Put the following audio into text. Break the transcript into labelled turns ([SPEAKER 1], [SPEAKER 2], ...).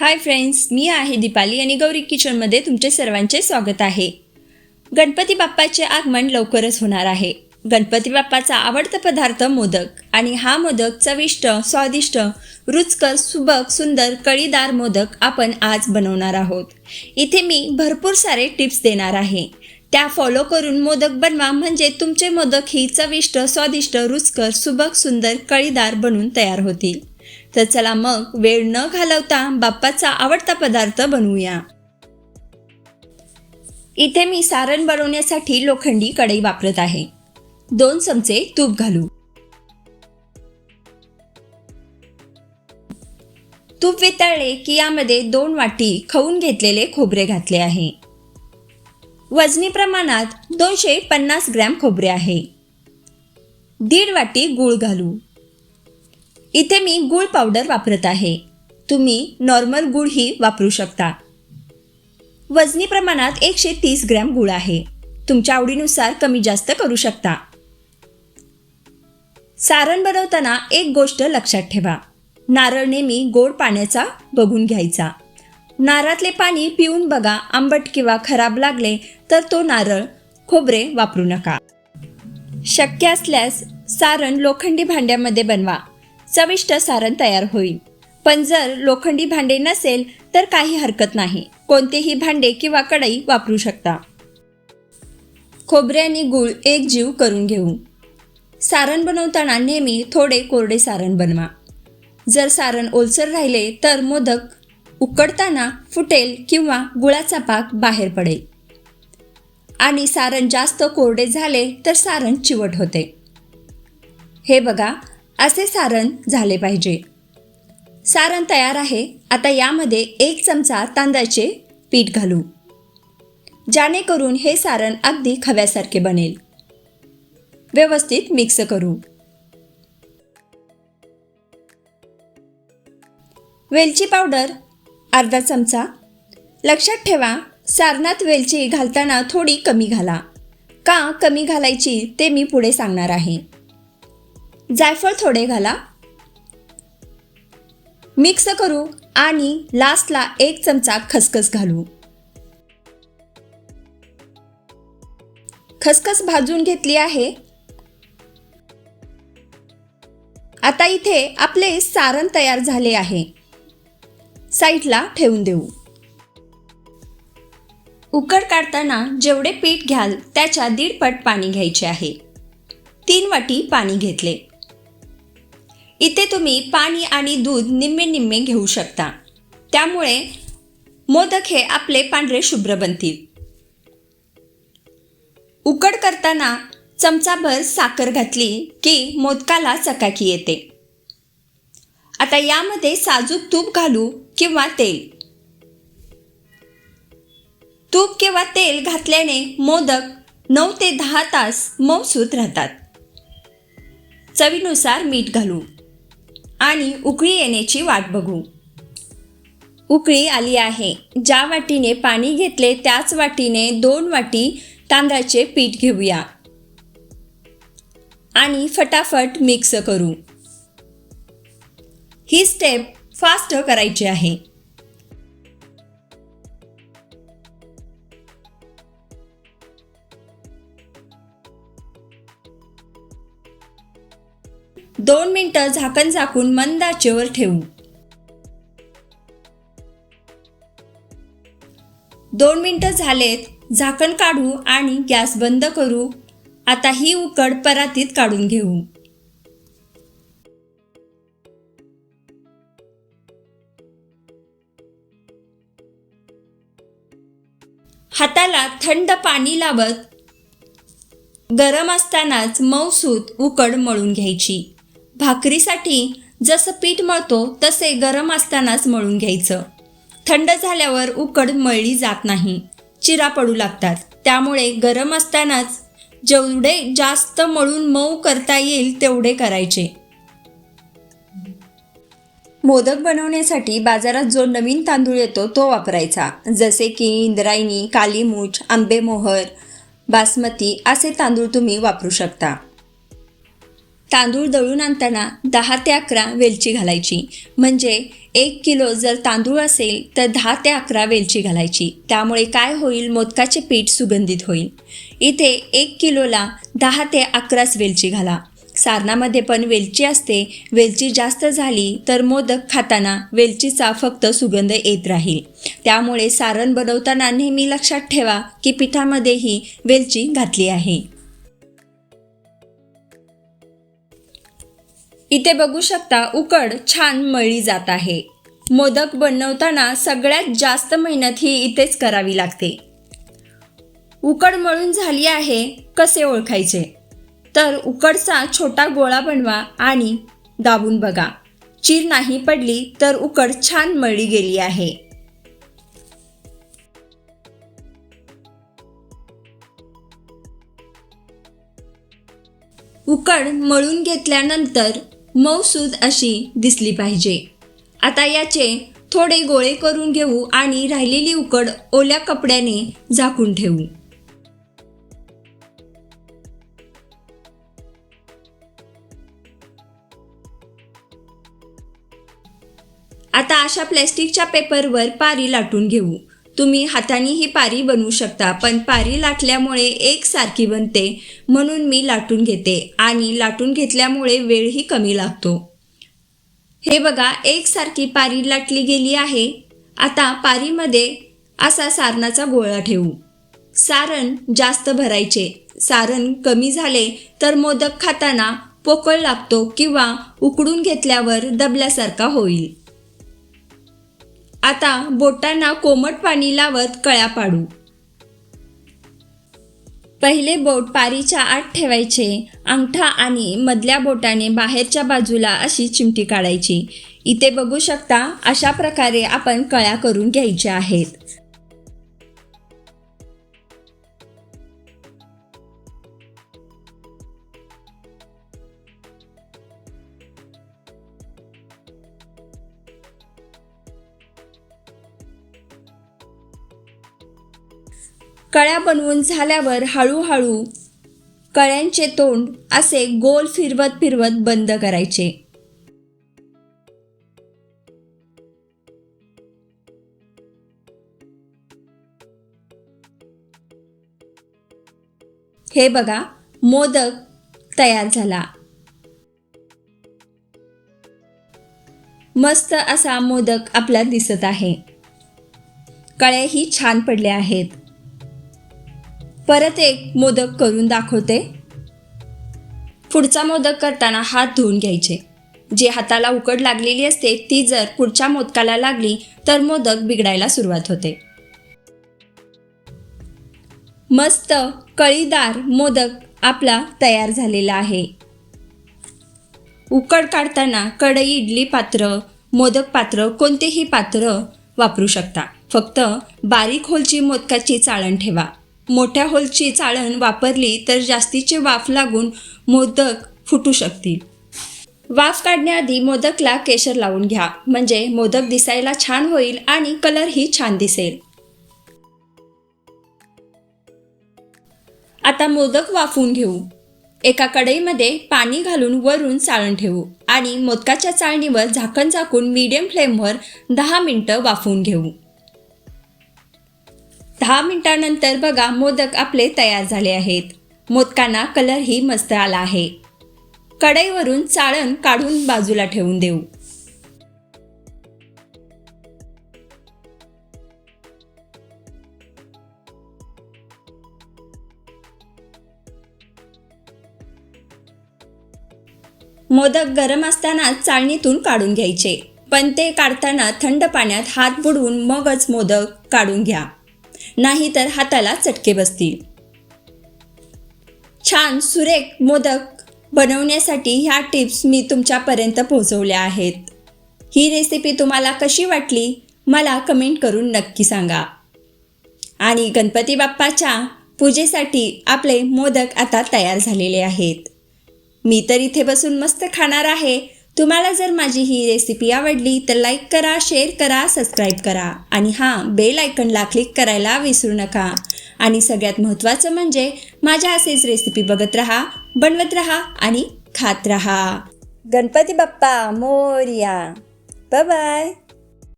[SPEAKER 1] Hi friends मी आहे दीपाली आणि गौरी किचनमध्ये तुमचे सर्वांचे स्वागत आहे. गणपती बाप्पाचे आगमन लवकरच होणार आहे. गणपती बाप्पाचा आवडता पदार्थ मोदक आणि हा मोदक चविष्ट स्वादिष्ट रुचकर सुबक सुंदर कळीदार मोदक आपण आज बनवणार आहोत. इथे मी भरपूर सारे टिप्स देणार आहे. त्या फॉलो करून मोदक बनवा म्हणजे तुमचे मोदक ही चविष्ट स्वादिष्ट रुचकर सुबक सुंदर कळीदार बनून तयार होतील. तर चला मग वेळ न घालवता बाप्पाचा आवडता पदार्थ बनवूया. इथे मी सारण बनवण्यासाठी लोखंडी कढई वापरत आहे. दोन चमचे तूप घालू. तूप वितळले की यामध्ये दोन वाटी खवून घेतलेले खोबरे घातले आहे. वजनी प्रमाणात दोनशे पन्नास ग्रॅम खोबरे आहे. दीड वाटी गूळ घालू. इथे मी गूळ पावडर वापरत आहे. तुम्ही नॉर्मल गूळही वापरू शकता. वजनी प्रमाणात एकशे तीस ग्रॅम गूळ आहे. तुमच्या आवडीनुसार कमी जास्त करू शकता. सारण बनवताना एक गोष्ट लक्षात ठेवा. नारळ नेहमी गोड पाण्याचा बघून घ्यायचा. नारळातले पाणी पिऊन बघा आंबट किंवा खराब लागले तर तो नारळ खोबरे वापरू नका. शक्य असल्यास सारण लोखंडी भांड्यामध्ये बनवा. चविष्ट सारण तयार होईल. पण जर लोखंडी भांडे नसेल तर काही हरकत नाही. कोणतेही भांडे किंवा कढई वापरू शकता. खोबरे आणि गूळ एक जीव करून घेऊ सारण बनवताना नेहमी थोडे कोरडे सारण बनवा. जर सारण ओलसर राहिले तर मोदक उकडताना फुटेल किंवा गुळाचा पाक बाहेर पडेल. आणि सारण जास्त कोरडे झाले तर सारण चिवट होते. हे बघा असे सारण झाले पाहिजे. सारण तयार आहे. आता यामध्ये एक चमचा तांदळाचे पीठ घालू. जेणेकरून हे सारण अगदी खव्यासारखे बनेल. व्यवस्थित मिक्स करू. वेलची पावडर अर्धा चमचा. लक्षात ठेवा सारणात वेलची घालताना थोडी कमी घाला. का कमी घालायची ते मी पुढे सांगणार आहे. जायफळ थोडे घाला. मिक्स करू आणि लास्टला एक चमचा खसखस घालू. खसखस भाजून घेतली आहे. आता इथे आपले सारण तयार झाले आहे. साईडला ठेवून देऊ. उकड काढताना जेवढे पीठ घ्याल त्याच्या दीडपट पाणी घ्यायचे आहे. तीन वाटी पाणी घेतले. इथे तुम्ही पाणी आणि दूध निम्मे निम्मे घेऊ शकता. त्यामुळे मोदक हे आपले पांढरे शुभ्र बनतील. उकड करताना चमचाभर साखर घातली की मोदकाला चकाकी येते. आता यामध्ये साजूक तूप घालू किंवा तेल. तूप किंवा तेल घातल्याने मोदक नऊ ते दहा तास मऊसूत राहतात. चवीनुसार मीठ घालू. आणि उकळी येण्याची वाट बघू. उकळी आली आहे. ज्या वाटीने पाणी घेतले त्याच वाटीने दोन वाटी तांदळाचे पीठ घेऊया. आणि फटाफट मिक्स करू. ही स्टेप फास्ट करायची आहे. दोन मिनटं झाकण झाकून मंद आचेवर ठेवू. दोन मिनिटं झालेत झाकण काढू आणि गॅस बंद करू. आता ही उकड परातीत काढून घेऊ. हाताला थंड पाणी लावत गरम असतानाच मऊसूत उकड मळून घ्यायची. भाकरीसाठी जसं पीठ मळतो तसे गरम असतानाच मळून घ्यायचं. थंड झाल्यावर उकड मळली जात नाही. चिरा पडू लागतात. त्यामुळे गरम असतानाच जेवढे जास्त मळून मऊ करता येईल तेवढे करायचे. मोदक बनवण्यासाठी बाजारात जो नवीन तांदूळ येतो तो वापरायचा. जसे की इंद्रायणी कालीमूछ आंबेमोहर बासमती असे तांदूळ तुम्ही वापरू शकता. तांदूळ दळून आणताना दहा ते अकरा वेलची घालायची. म्हणजे एक किलो जर तांदूळ असेल तर दहा ते अकरा वेलची घालायची. त्यामुळे काय होईल? मोदकाचे पीठ सुगंधित होईल. इथे एक किलोला दहा ते अकराच वेलची घाला. सारणामध्ये पण वेलची असते. वेलची जास्त झाली तर मोदक खाताना वेलचीचा फक्त सुगंध येत राहील. त्यामुळे सारण बनवताना नेहमी लक्षात ठेवा की पिठामध्येही वेलची घातली आहे. इथे बघू शकता उकड छान मळली जात आहे. मोदक बनवताना सगळ्यात जास्त मेहनत ही इथेच करावी लागते. उकड मळून झाली आहे कसे ओळखायचे? तर उकडचा छोटा गोळा बनवा आणि दाबून बघा. चीर नाही पडली तर उकड छान मळली गेली आहे. उकड मळून घेतल्यानंतर मऊसूद अशी दिसली पाहिजे. आता याचे थोडे गोळे करून घेऊ आणि राहिलेली उकड ओल्या कपड्याने झाकून ठेवू. आता अशा प्लॅस्टिकच्या पेपरवर पारी लाटून घेऊ. तुम्ही हाताने ही पारी बनवू शकता पण पारी लाटल्यामुळे एकसारखी बनते म्हणून मी लाटून घेते आणि लाटून घेतल्यामुळे वेळही कमी लागतो. हे बघा एकसारखी पारी लाटली गेली आहे. आता पारीमध्ये असा सारणाचा गोळा ठेवू. सारण जास्त भरायचे. सारण कमी झाले तर मोदक खाताना पोकळ लागतो किंवा उकडून घेतल्यावर दबल्यासारखा होईल. आता बोटांना कोमट पाणी लावत कळ्या पाडू. पहिले बोट पारीच्या आत ठेवायचे. अंगठा आणि मधल्या बोटाने बाहेरच्या बाजूला अशी चिमटी काढायची. इथे बघू शकता अशा प्रकारे आपण कळ्या करून घ्यायच्या आहेत. कळ्या बनवून झाल्यावर हळूहळू कळ्यांचे तोंड असे गोल फिरवत फिरवत बंद करायचे. हे बघा मोदक तयार झाला. मस्त असा मोदक आपला दिसत आहे. कळ्याही छान पडल्या आहेत. परत एक मोदक करून दाखवते. पुढचा मोदक करताना हात धुवून घ्यायचे. जे हाताला उकड लागलेली असते ती जर पुढच्या मोदकाला लागली तर मोदक बिघडायला सुरुवात होते. मस्त कळीदार मोदक आपला तयार झालेला आहे. उकड काढताना कढई इडली पात्र मोदक पात्र कोणतेही पात्र वापरू शकता. फक्त बारीक होलची मोदकाची चाळण ठेवा. मोठ्या होलची चाळण वापरली तर जास्तीचे वाफ लागून मोदक फुटू शकतील. वाफ काढण्याआधी मोदकला केशर लावून घ्या. म्हणजे मोदक दिसायला छान होईल आणि कलरही छान दिसेल. आता मोदक वाफवून घेऊ. एका कढईमध्ये पाणी घालून वरून चाळण ठेवू आणि मोदकाच्या चाळणीवर झाकण झाकून मीडियम फ्लेमवर दहा मिनटं वाफवून घेऊ. दहा मिनिटानंतर बघा मोदक आपले तयार झाले आहेत. मोदकांना कलरही मस्त आला आहे. कढईवरून चाळण काढून बाजूला ठेवून देऊ. मोदक गरम असताना चाळणीतून काढून घ्यायचे. पण ते काढताना थंड पाण्यात हात बुडवून मगच मोदक काढून घ्या. नाहीतर हाताला चटके बसतील. छान सुरेख मोदक बनवण्यासाठी ह्या टिप्स मी तुमच्यापर्यंत पोहोचवल्या आहेत. ही रेसिपी तुम्हाला कशी वाटली मला कमेंट करून नक्की सांगा. आणि गणपती बाप्पाच्या पूजेसाठी आपले मोदक आता तयार झालेले आहेत. मी तर इथे बसून मस्त खाणार आहे. तुम्हाला जर माझी ही रेसिपी आवडली तर लाईक करा शेअर करा सबस्क्राईब करा. आणि हां बेल आयकनला क्लिक करायला विसरू नका. आणि सगळ्यात महत्त्वाचं म्हणजे माझ्या असेच रेसिपी बघत राहा बनवत राहा आणि खात रहा. गणपती बाप्पा मोर्या. बाय